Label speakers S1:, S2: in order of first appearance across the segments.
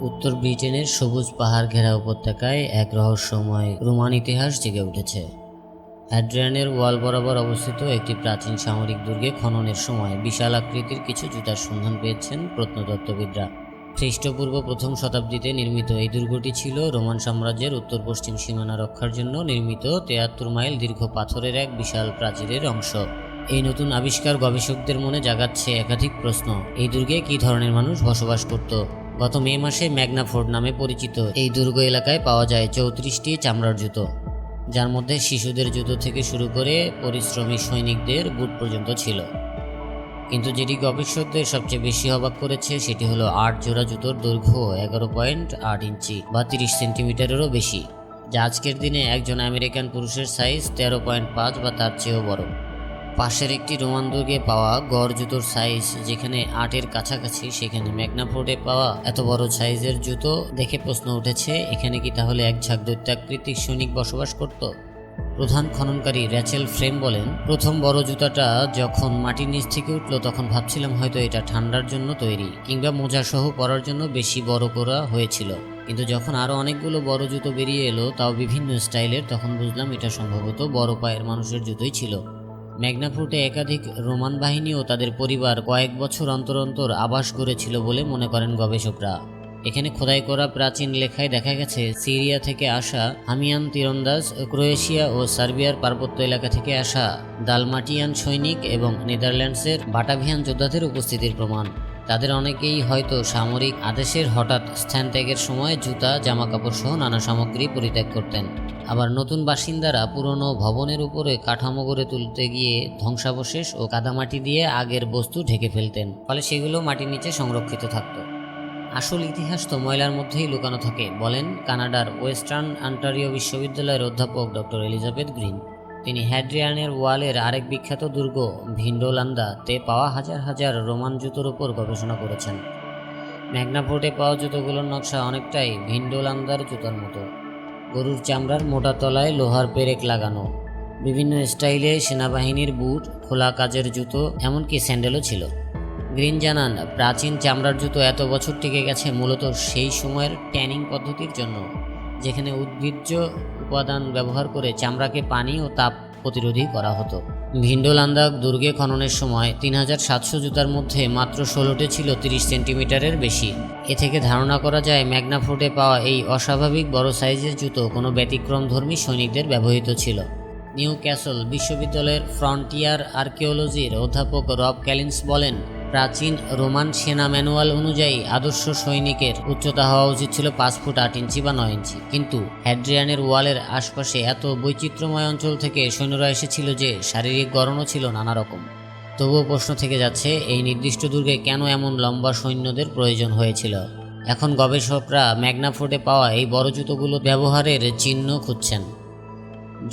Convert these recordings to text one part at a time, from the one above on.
S1: উত্তর ব্রিটেনের সবুজ পাহাড় ঘেরা উপত্যকায় এক রহস্যময় রোমান ইতিহাস জেগে উঠেছে। অ্যাড্রিয়ানের ওয়াল বরাবর অবস্থিত একটি প্রাচীন সামরিক দুর্গে খননের সময় বিশাল আকৃতির কিছু জুতার সন্ধান পেয়েছেন প্রত্নতত্ত্ববিদরা। খ্রিস্টপূর্ব প্রথম শতাব্দীতে নির্মিত এই দুর্গটি ছিল রোমান সাম্রাজ্যের উত্তর পশ্চিম সীমানা রক্ষার জন্য নির্মিত তেয়াত্তর মাইল দীর্ঘ পাথরের এক বিশাল প্রাচীরের অংশ। এই নতুন আবিষ্কার গবেষকদের মনে জাগাচ্ছে একাধিক প্রশ্ন। এই দুর্গে কী ধরনের মানুষ বসবাস করত? গত মে মাসে ম্যাগনা ফোর্ট নামে পরিচিত এই দুর্গ এলাকায় পাওয়া যায় চৌত্রিশটি চামড়ার জুতো। যার মধ্যে শিশুদের জুতো থেকে শুরু করে পরিশ্রমী সৈনিকদের বুট পর্যন্ত ছিল। কিন্তু যেটি গবেষকদের সবচেয়ে বেশি অবাক করেছে সেটি হলো আট জোড়া জুতোর দৈর্ঘ্য এগারো পয়েন্ট আট ইঞ্চি বা তিরিশ সেন্টিমিটারেরও বেশি, যা আজকের দিনে একজন আমেরিকান পুরুষের সাইজ তেরো পয়েন্ট পাঁচ বা তার চেয়েও বড়। পাশের একটি রোমান দুর্গে পাওয়া গড় জুতোর সাইজ যেখানে আটের কাছাকাছি, সেখানে ম্যাগনাফোর্ডে পাওয়া এত বড় সাইজের জুতো দেখে প্রশ্ন উঠেছে, এখানে কি তাহলে এক ঝাঁক দৈত্যাকৃতিক সৈনিক বসবাস করত? প্রধান খননকারী র্যাচেল ফ্রেম বলেন, প্রথম বড় জুতাটা যখন মাটির নিচ থেকে উঠল, তখন ভাবছিলাম হয়তো এটা ঠান্ডার জন্য তৈরি, কিংবা মোজা সহ পরার জন্য বেশি বড় করা হয়েছিল। কিন্তু যখন আরও অনেকগুলো বড় জুতো বেরিয়ে এলো, তাও বিভিন্ন স্টাইলের তখন বুঝলাম এটা সম্ভবত বড় পায়ের মানুষের জুতোই ছিল। ম্যাগনাফুটে একাধিক রোমান বাহিনী ও তাদের পরিবার কয়েক বছর অন্তর অন্তর আবাস করেছিল বলে মনে করেন গবেষকরা। এখানে খোদাই করা প্রাচীন লেখায় দেখা গেছে, সিরিয়া থেকে আসা হামিয়ান তীরন্দাজ, ক্রোয়েশিয়া ও সার্বিয়ার পার্বত্য এলাকা থেকে আসা দালমাটিয়ান সৈনিক এবং নেদারল্যান্ডসের বাটাভিয়ান যোদ্ধাদের উপস্থিতির প্রমাণ। তাদের অনেকেই হয়তো সামরিক আদেশের হঠাৎ স্থান ত্যাগের সময় জুতা, জামাকাপড় সহ নানা সামগ্রী পরিত্যাগ করতেন। আবার নতুন বাসিন্দারা পুরনো ভবনের উপরে কাঠামো গড়ে তুলতে গিয়ে ধ্বংসাবশেষ ও কাদামাটি দিয়ে আগের বস্তু ঢেকে ফেলতেন, ফলে সেগুলো মাটির নিচে সংরক্ষিত থাকত। আসল ইতিহাস তো ময়লার মধ্যেই লুকানো থাকে, বলেন কানাডার ওয়েস্টার্ন আন্টারিও বিশ্ববিদ্যালয়ের অধ্যাপক ডক্টর এলিজাবেথ গ্রিন। তিনি হ্যাড্রিয়ানের ওয়ালের আরেক বিখ্যাত দুর্গ ভিন্ডোলান্দাতে পাওয়া হাজার হাজার রোমান জুতোর উপর গবেষণা করেছেন। ম্যাগনাফোর্টে পাওয়া জুতোগুলোর নকশা অনেকটাই ভিন্ডোলান্দার জুতোর মতো। গরুর চামড়ার মোটা তলায় লোহার পেরেক লাগানো, বিভিন্ন স্টাইলে সেনাবাহিনীর বুট, খোলা কাজের জুতো, এমনকি স্যান্ডেলও ছিল। গ্রিন জানান, প্রাচীন চামড়ার জুতো এত বছর টিকে গেছে মূলত সেই সময়ের ট্যানিং পদ্ধতির জন্য। যেখানে উদ্ভিজ্জ উপাদান ব্যবহার করে চামড়াকে পানি ও তাপ প্রতিরোধী করা হতো। ভিন্ডোলান্দাক দুর্গে খননের সময় তিন হাজার সাতশো জুতার মধ্যে মাত্র ষোলোটি ছিল তিরিশ সেন্টিমিটারের বেশি। এ থেকে ধারণা করা যায় ম্যাগনাফোর্টে পাওয়া এই অস্বাভাবিক বড় সাইজের জুতো কোনো ব্যতিক্রমধর্মী সৈনিকদের ব্যবহৃত ছিল। নিউ ক্যাসল বিশ্ববিদ্যালয়ের ফ্রন্টিয়ার আর্কিওলজির অধ্যাপক রব ক্যালিন্স বলেন প্রাচীন রোমান সেনা ম্যানুয়াল অনুযায়ী আদর্শ সৈনিকের উচ্চতা হওয়া উচিত ছিল পাঁচ ফুট আট ইঞ্চি বা নয় ইঞ্চি। কিন্তু হ্যাড্রিয়ানের ওয়ালের আশপাশে এত বৈচিত্র্যময় অঞ্চল থেকে সৈন্যরা এসেছিল যে শারীরিক গড়নও ছিল নানা রকম। তবুও প্রশ্ন থেকে যাচ্ছে, এই নির্দিষ্ট দুর্গে কেন এমন লম্বা সৈন্যদের প্রয়োজন হয়েছিল? এখন গবেষকরা ম্যাগনাফোর্টে পাওয়া এই বড় জুতোগুলো ব্যবহারের চিহ্ন খুঁজছেন।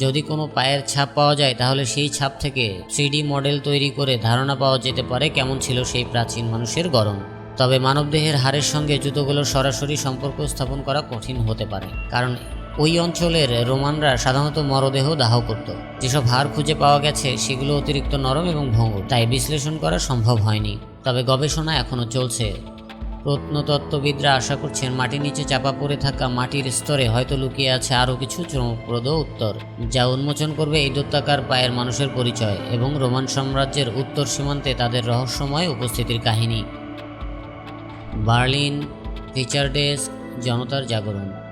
S1: যদি কোনো পায়ের ছাপ পাওয়া যায়, তাহলে সেই ছাপ থেকে থ্রিডি মডেল তৈরি করে ধারণা পাওয়া যেতে পারে কেমন ছিল সেই প্রাচীন মানুষের গরম তবে মানবদেহের হাড়ের সঙ্গে জুতোগুলোর সরাসরি সম্পর্ক স্থাপন করা কঠিন হতে পারে, কারণ ওই অঞ্চলের রোমানরা সাধারণত মরদেহ দাহ করত। যেসব হাড় খুঁজে পাওয়া গেছে, সেগুলো অতিরিক্ত নরম এবং ভঙ্গুর, তাই বিশ্লেষণ করা সম্ভব হয়নি। তবে গবেষণা এখনও চলছে। প্রত্নতত্ত্ববিদরা আশা করছেন মাটির নিচে চাপা পড়ে থাকা মাটির স্তরে হয়তো লুকিয়ে আছে আরও কিছু চমকপ্রদ উত্তর, যা উন্মোচন করবে এই দত্তাকার পায়ের মানুষের পরিচয় এবং রোমান সাম্রাজ্যের উত্তর সীমান্তে তাদের রহস্যময় উপস্থিতির কাহিনী। বার্লিন ফিচার ডেস্ক জনতার জাগরণ।